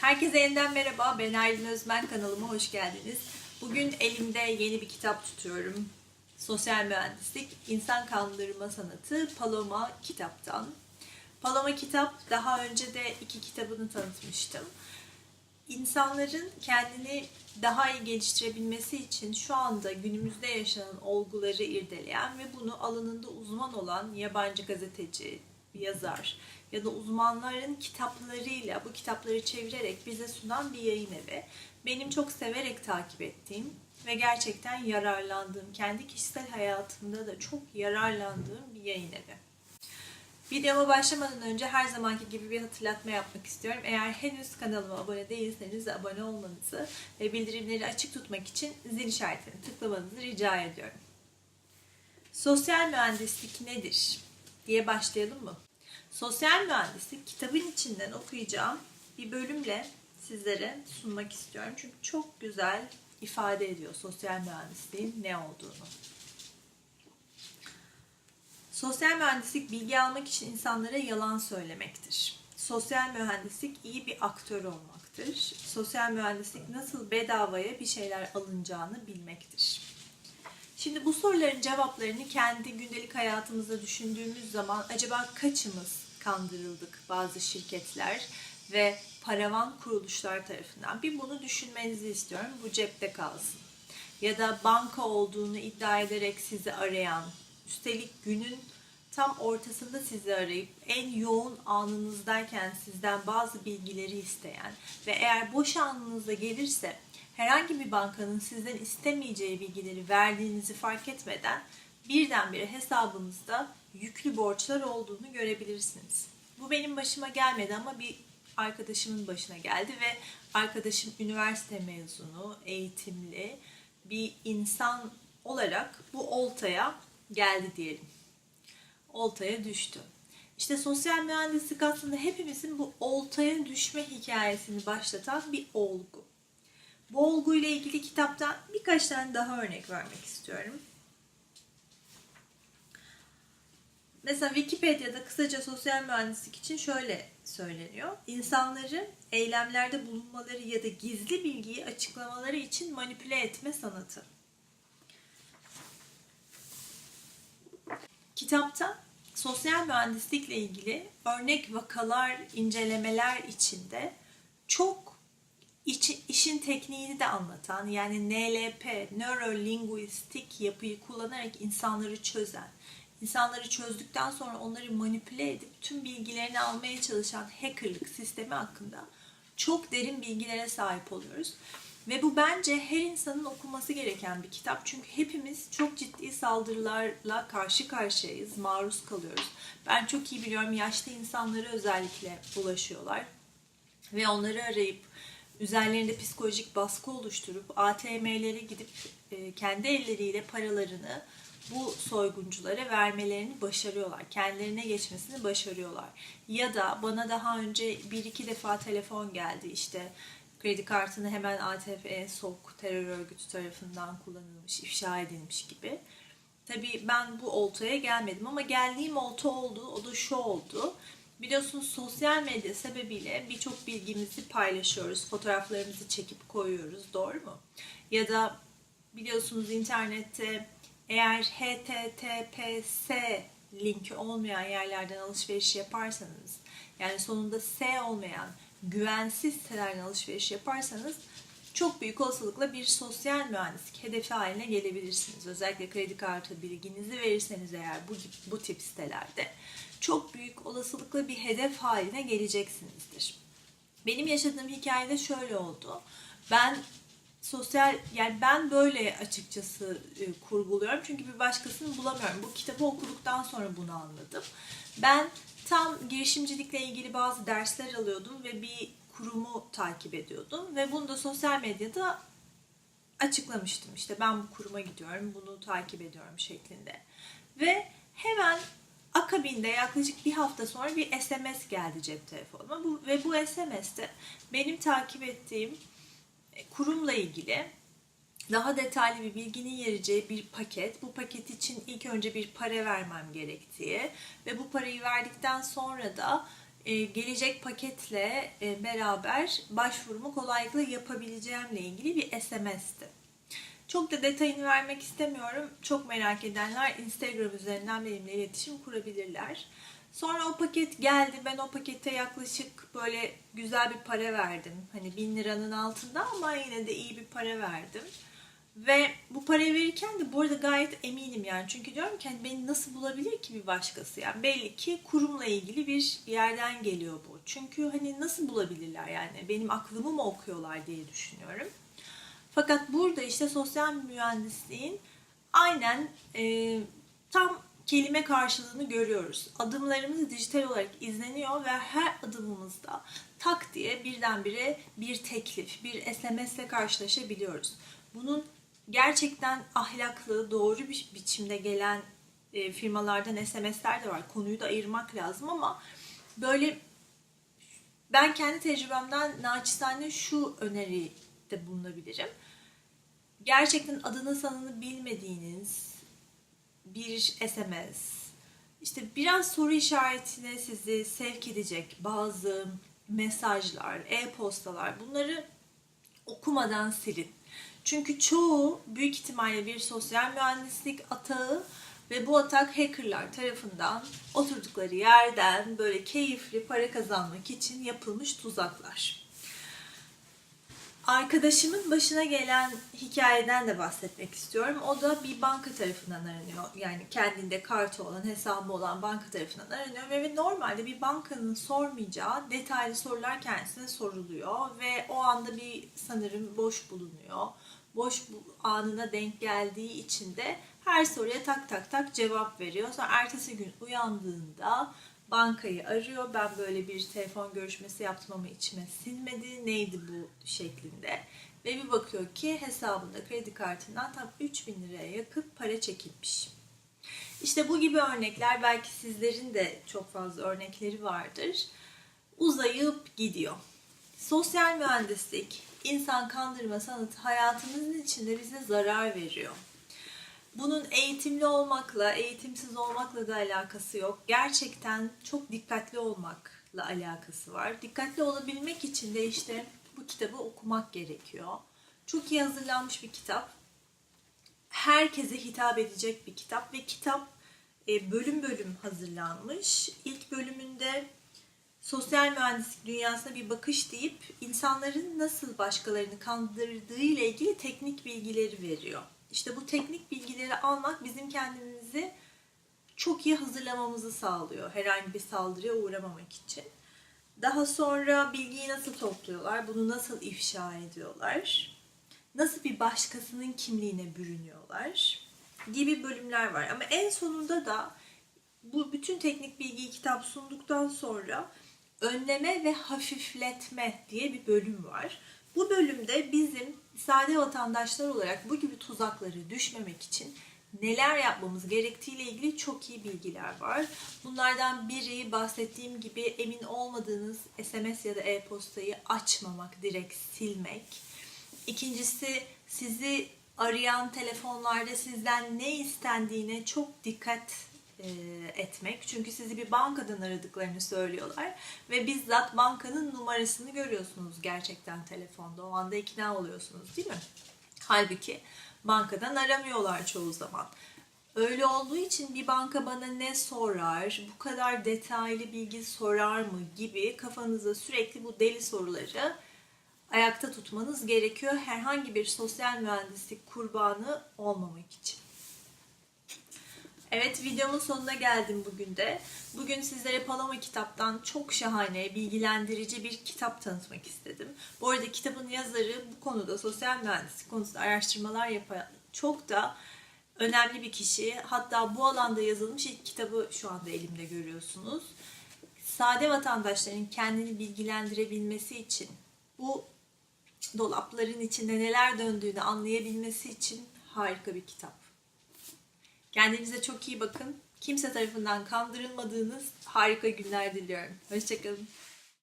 Herkese yeniden merhaba. Ben Aylin Özmen kanalıma hoş geldiniz. Bugün elimde yeni bir kitap tutuyorum. Sosyal Mühendislik, İnsan Kandırma Sanatı Paloma kitaptan. Paloma kitap daha önce de iki kitabını tanıtmıştım. İnsanların kendini daha iyi geliştirebilmesi için şu anda günümüzde yaşanan olguları irdeleyen ve bunu alanında uzman olan yabancı gazeteci, yazar ya da uzmanların kitaplarıyla bu kitapları çevirerek bize sunan bir yayın evi. Benim çok severek takip ettiğim ve gerçekten yararlandığım, kendi kişisel hayatımda da çok yararlandığım bir yayın evi. Videoma başlamadan önce her zamanki gibi bir hatırlatma yapmak istiyorum. Eğer henüz kanalıma abone değilseniz abone olmanızı ve bildirimleri açık tutmak için zil işaretini tıklamanızı rica ediyorum. Sosyal mühendislik nedir diye başlayalım mı? Sosyal mühendislik kitabın içinden okuyacağım bir bölümle sizlere sunmak istiyorum. Çünkü çok güzel ifade ediyor sosyal mühendisliğin ne olduğunu. Sosyal mühendislik bilgi almak için insanlara yalan söylemektir. Sosyal mühendislik iyi bir aktör olmaktır. Sosyal mühendislik nasıl bedavaya bir şeyler alınacağını bilmektir. Şimdi bu soruların cevaplarını kendi gündelik hayatımızda düşündüğümüz zaman acaba kaçımız kandırıldık bazı şirketler ve paravan kuruluşlar tarafından? Bir bunu düşünmenizi istiyorum. Bu cepte kalsın. Ya da banka olduğunu iddia ederek sizi arayan, üstelik günün tam ortasında sizi arayıp en yoğun anınızdayken sizden bazı bilgileri isteyen ve eğer boş anınızda gelirse herhangi bir bankanın sizden istemeyeceği bilgileri verdiğinizi fark etmeden birdenbire hesabınızda yüklü borçlar olduğunu görebilirsiniz. Bu benim başıma gelmedi ama bir arkadaşımın başına geldi ve arkadaşım üniversite mezunu, eğitimli bir insan olarak bu oltaya geldi diyelim. Oltaya düştü. İşte sosyal mühendislik aslında hepimizin bu oltaya düşme hikayesini başlatan bir olgu. Bu olguyla ilgili kitaptan birkaç tane daha örnek vermek istiyorum. Mesela Wikipedia'da kısaca sosyal mühendislik için şöyle söyleniyor. İnsanları eylemlerde bulunmaları ya da gizli bilgiyi açıklamaları için manipüle etme sanatı. Kitapta sosyal mühendislikle ilgili örnek vakalar, incelemeler içinde çok iç, işin tekniğini de anlatan yani NLP, Neurolinguistik yapıyı kullanarak insanları çözen, insanları çözdükten sonra onları manipüle edip tüm bilgilerini almaya çalışan hackerlık sistemi hakkında çok derin bilgilere sahip oluyoruz. Ve bu bence her insanın okuması gereken bir kitap. Çünkü hepimiz çok ciddi saldırılarla karşı karşıyayız, maruz kalıyoruz. Ben çok iyi biliyorum yaşlı insanlara özellikle ulaşıyorlar. Ve onları arayıp üzerlerinde psikolojik baskı oluşturup ATM'lere gidip e, kendi elleriyle paralarını bu soygunculara vermelerini başarıyorlar. Kendilerine geçmesini başarıyorlar. Ya da bana daha önce bir iki defa telefon geldi işte kredi kartını hemen ATF'ye sok terör örgütü tarafından kullanılmış, ifşa edilmiş gibi. Tabii ben bu oltaya gelmedim ama geldiğim olta oldu. O da şu oldu. Biliyorsunuz sosyal medya sebebiyle birçok bilgimizi paylaşıyoruz. Fotoğraflarımızı çekip koyuyoruz. Doğru mu? Ya da biliyorsunuz internette eğer HTTPS linki olmayan yerlerden alışveriş yaparsanız yani sonunda S olmayan güvensiz sitelerden alışveriş yaparsanız çok büyük olasılıkla bir sosyal mühendislik hedefi haline gelebilirsiniz. Özellikle kredi kartı bilginizi verirseniz eğer bu, bu tip sitelerde çok büyük olasılıkla bir hedef haline geleceksinizdir. Benim yaşadığım hikayede şöyle oldu. Ben sosyal yani ben böyle açıkçası e, kurguluyorum. Çünkü bir başkasını bulamıyorum. Bu kitabı okuduktan sonra bunu anladım. Ben tam girişimcilikle ilgili bazı dersler alıyordum ve bir kurumu takip ediyordum ve bunu da sosyal medyada açıklamıştım. İşte ben bu kuruma gidiyorum, bunu takip ediyorum şeklinde. Ve hemen akabinde yaklaşık bir hafta sonra bir SMS geldi cep telefonuma. Bu, ve bu SMS'te benim takip ettiğim kurumla ilgili daha detaylı bir bilginin yereceği bir paket. Bu paket için ilk önce bir para vermem gerektiği ve bu parayı verdikten sonra da e, gelecek paketle e, beraber başvurumu kolaylıkla yapabileceğimle ilgili bir SMS'ti. Çok da detayını vermek istemiyorum. Çok merak edenler Instagram üzerinden benimle iletişim kurabilirler. Sonra o paket geldi. Ben o pakete yaklaşık böyle güzel bir para verdim. Hani bin liranın altında ama yine de iyi bir para verdim. Ve bu parayı verirken de bu arada gayet eminim yani. Çünkü diyorum ki hani beni nasıl bulabilir ki bir başkası? Yani belli ki kurumla ilgili bir yerden geliyor bu. Çünkü hani nasıl bulabilirler yani? Benim aklımı mı okuyorlar diye düşünüyorum. Fakat burada işte sosyal mühendisliğin aynen e, tam kelime karşılığını görüyoruz. Adımlarımız dijital olarak izleniyor ve her adımımızda tak diye birdenbire bir teklif, bir SMS ile karşılaşabiliyoruz. Bunun gerçekten ahlaklı, doğru bir biçimde gelen e, firmalardan SMS'ler de var. Konuyu da ayırmak lazım ama böyle ben kendi tecrübemden naçizane şu öneride bulunabilirim. Gerçekten adını sanını bilmediğiniz bir SMS, işte biraz soru işaretine sizi sevk edecek bazı mesajlar, e-postalar bunları okumadan silin. Çünkü çoğu büyük ihtimalle bir sosyal mühendislik atağı ve bu atak hackerlar tarafından oturdukları yerden böyle keyifli para kazanmak için yapılmış tuzaklar. Arkadaşımın başına gelen hikayeden de bahsetmek istiyorum. O da bir banka tarafından aranıyor. Yani kendinde kartı olan, hesabı olan banka tarafından aranıyor. Ve normalde bir bankanın sormayacağı detaylı sorular kendisine soruluyor. Ve o anda bir sanırım boş bulunuyor. Boş anına denk geldiği için de her soruya tak tak tak cevap veriyor. Sonra ertesi gün uyandığında bankayı arıyor. Ben böyle bir telefon görüşmesi yaptım ama içime sinmedi. Neydi bu şeklinde. Ve bir bakıyor ki hesabında kredi kartından tam 3000 liraya yakın para çekilmiş. İşte bu gibi örnekler belki sizlerin de çok fazla örnekleri vardır. Uzayıp gidiyor. Sosyal mühendislik, insan kandırma sanatı hayatımızın içinde bize zarar veriyor. Bunun eğitimli olmakla, eğitimsiz olmakla da alakası yok. Gerçekten çok dikkatli olmakla alakası var. Dikkatli olabilmek için de işte bu kitabı okumak gerekiyor. Çok iyi hazırlanmış bir kitap. Herkese hitap edecek bir kitap ve kitap e, bölüm bölüm hazırlanmış. İlk bölümünde sosyal mühendislik dünyasına bir bakış deyip insanların nasıl başkalarını kandırdığı ile ilgili teknik bilgileri veriyor. İşte bu teknik bilgileri almak bizim kendimizi çok iyi hazırlamamızı sağlıyor herhangi bir saldırıya uğramamak için. Daha sonra bilgiyi nasıl topluyorlar, bunu nasıl ifşa ediyorlar, nasıl bir başkasının kimliğine bürünüyorlar gibi bölümler var. Ama en sonunda da bu bütün teknik bilgiyi kitap sunduktan sonra önleme ve hafifletme diye bir bölüm var. Bu bölümde bizim sade vatandaşlar olarak bu gibi tuzakları düşmemek için neler yapmamız gerektiğiyle ilgili çok iyi bilgiler var. Bunlardan biri bahsettiğim gibi emin olmadığınız SMS ya da e-postayı açmamak, direkt silmek. İkincisi sizi arayan telefonlarda sizden ne istendiğine çok dikkat etmek. Çünkü sizi bir bankadan aradıklarını söylüyorlar ve bizzat bankanın numarasını görüyorsunuz gerçekten telefonda. O anda ikna oluyorsunuz değil mi? Halbuki bankadan aramıyorlar çoğu zaman. Öyle olduğu için bir banka bana ne sorar, bu kadar detaylı bilgi sorar mı gibi kafanızda sürekli bu deli soruları ayakta tutmanız gerekiyor herhangi bir sosyal mühendislik kurbanı olmamak için. Evet videomun sonuna geldim bugün de. Bugün sizlere Paloma kitaptan çok şahane, bilgilendirici bir kitap tanıtmak istedim. Bu arada kitabın yazarı bu konuda sosyal mühendislik konusunda araştırmalar yapan çok da önemli bir kişi. Hatta bu alanda yazılmış ilk kitabı şu anda elimde görüyorsunuz. Sade vatandaşların kendini bilgilendirebilmesi için bu dolapların içinde neler döndüğünü anlayabilmesi için harika bir kitap. Kendinize çok iyi bakın. Kimse tarafından kandırılmadığınız harika günler diliyorum. Hoşçakalın.